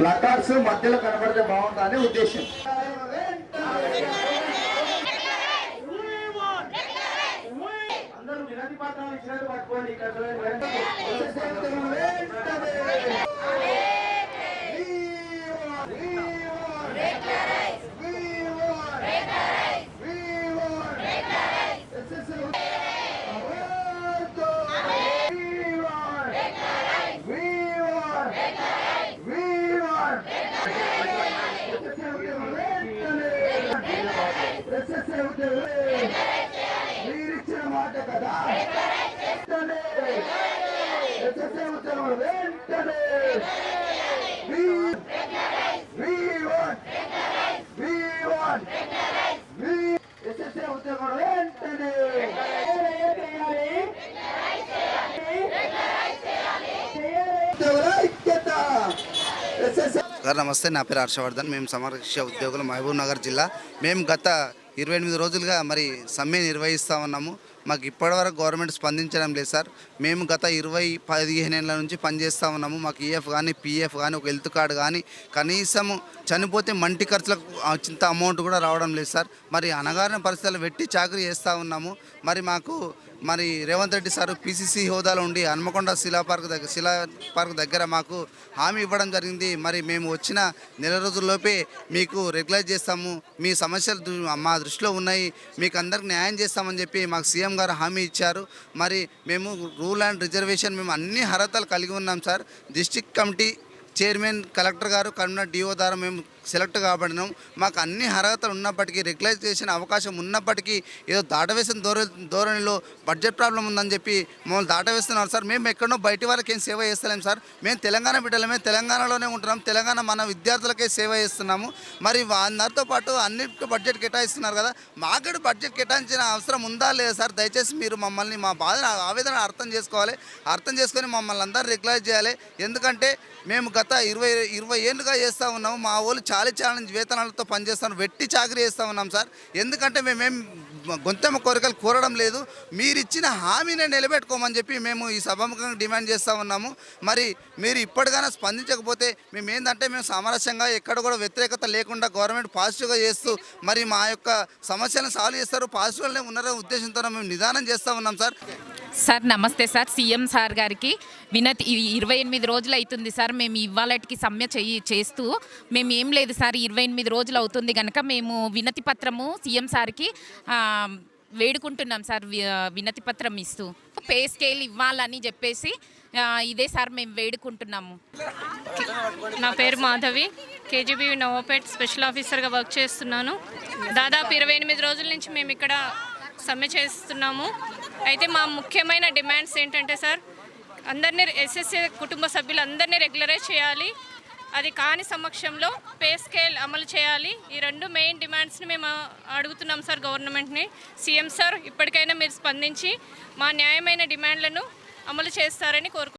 Placards మధ్యలో కనబడితే బాగుంటుందని ఉద్దేశం. అందరూ వినతి పత్రాలు ఇచ్చినట్టు పట్టుకోండి. ఇక్కడ మీరిచ్చిన మాట కదా వెంటనే ఎస్ఎస్ఏ ఉద్యమం వెంటనే ఎస్ఎస్ఏ ఉద్యమం వెంటనే ఉద్యోగుల ఐక్యత ఎస్ఎస్ఏ సార్ నమస్తే నా పేరు హర్షవర్ధన్. మేము సమరక్ష ఉద్యోగులు మహబూబ్ నగర్ జిల్లా. మేము గత ఇరవై ఎనిమిది రోజులుగా మరి సమ్మె నిర్వహిస్తూ ఉన్నాము. మాకు ఇప్పటివరకు గవర్నమెంట్ స్పందించడం లేదు సార్. మేము గత ఇరవై పదిహేను ఏళ్ళ నుంచి పనిచేస్తూ ఉన్నాము. మాకు ఈఎఫ్ కానీ పిఎఫ్ కానీ ఒక హెల్త్ కార్డు కానీ కనీసం చనిపోతే మంటి ఖర్చులకు చింత అమౌంట్ కూడా రావడం లేదు సార్. మరి అనగారిన పరిస్థితులు పెట్టి చాకరీ చేస్తూ ఉన్నాము. మరి మాకు మరి రేవంత్ రెడ్డి సార్ పిసిసి హోదాలో ఉండి హన్మకొండ శిలా పార్క్ దగ్గర శిలా పార్క్ దగ్గర మాకు హామీ ఇవ్వడం జరిగింది. మరి మేము వచ్చిన నెల రోజుల్లోపే మీకు రెగ్యులైజ్ చేస్తాము. మీ సమస్యలు మా దృష్టిలో ఉన్నాయి. మీకు అందరికి న్యాయం చేస్తామని చెప్పి మాకు సీఎం గారు హామీ ఇచ్చారు. మరి మేము రూల్ అండ్ రిజర్వేషన్ మేము అన్ని అర్హతలు కలిగి ఉన్నాం sir. District committee chairman collector గారు కన్వీనర్ డిఓ ద్వారా మేము సెలెక్ట్ కాబడినాం. మాకు అన్ని అర్హతలు ఉన్నప్పటికీ రెగ్యులైజ్ చేసిన అవకాశం ఉన్నప్పటికీ ఏదో దాటవేసిన ధోర ధోరణిలో బడ్జెట్ ప్రాబ్లం ఉందని చెప్పి మమ్మల్ని దాటవేస్తున్నారు సార్. మేము ఎక్కడో బయటి వాళ్ళకి ఏం సేవ చేస్తలేం సార్. మేము తెలంగాణ బిడ్డలమే తెలంగాణలోనే ఉంటున్నాం. తెలంగాణ మన విద్యార్థులకే సేవ చేస్తున్నాము. మరి అందరితో పాటు అన్నిటికీ బడ్జెట్ కేటాయిస్తున్నారు కదా. మాకు బడ్జెట్ కేటాయించిన అవసరం ఉందా లేదా సార్? దయచేసి మీరు మమ్మల్ని మా బాధ ఆవేదన అర్థం చేసుకోవాలి. అర్థం చేసుకొని మమ్మల్ని అందరూ రెగ్యులైజ్ చేయాలి. ఎందుకంటే మేము గత ఇరవై ఇరవై ఏళ్ళుగా చేస్తూ ఉన్నాము. మా వాళ్ళు చాలా ఛాలెంజ్ వేతనాలతో పనిచేస్తాం వెట్టి చాకరీ చేస్తా ఉన్నాం సార్. ఎందుకంటే మేమేం గొంతెమ్మ కోరికలు కోరడం లేదు. మీరు ఇచ్చిన హామీని నిలబెట్టుకోమని చెప్పి మేము ఈ సభాముఖంగా డిమాండ్ చేస్తూ ఉన్నాము. మరి మీరు ఇప్పటికైనా స్పందించకపోతే మేము ఏంటంటే మేము సామరస్యంగా ఎక్కడ కూడా వ్యతిరేకత లేకుండా గవర్నమెంట్ పాజిటివ్గా చేస్తూ మరి మా యొక్క సమస్యలను సాల్వ్ చేస్తారు. పాజిటివ్గానే ఉన్నారనే ఉద్దేశంతో మేము నిదానం చేస్తూ ఉన్నాం సార్. సార్ నమస్తే సార్. సీఎం సార్ గారికి వినతి ఇరవై ఎనిమిది రోజులు అవుతుంది సార్. మేము ఇవ్వాలటికి సమ్మె చెయ్యి చేస్తూ మేము ఏం లేదు సార్. ఇరవై ఎనిమిది రోజులు అవుతుంది కనుక మేము వినతి పత్రము సీఎం సార్కి వేడుకుంటున్నాం సార్ వినతి పత్రం ఇస్తూ. పే స్కేల్ ఇవ్వాలని చెప్పేసి ఇదే సార్ మేము వేడుకుంటున్నాము. నా పేరు మాధవి. కేజీబీ నవోపేట్ స్పెషల్ ఆఫీసర్గా వర్క్ చేస్తున్నాను. దాదాపు ఇరవై ఎనిమిది రోజుల నుంచి మేము ఇక్కడ సమ్మె చేస్తున్నాము. అయితే మా ముఖ్యమైన డిమాండ్స్ ఏంటంటే సార్ అందరినీ ఎస్ఎస్ఏ కుటుంబ సభ్యులు అందరినీ రెగ్యులరైజ్ చేయాలి. అది కాని సమక్షంలో పే స్కేల్ అమలు చేయాలి. ఈ రెండు మెయిన్ డిమాండ్స్ని మేము అడుగుతున్నాం సార్ గవర్నమెంట్ని. సీఎం సార్ ఇప్పటికైనా మీరు స్పందించి మా న్యాయమైన డిమాండ్లను అమలు చేస్తారని కోరుకుంటున్నాం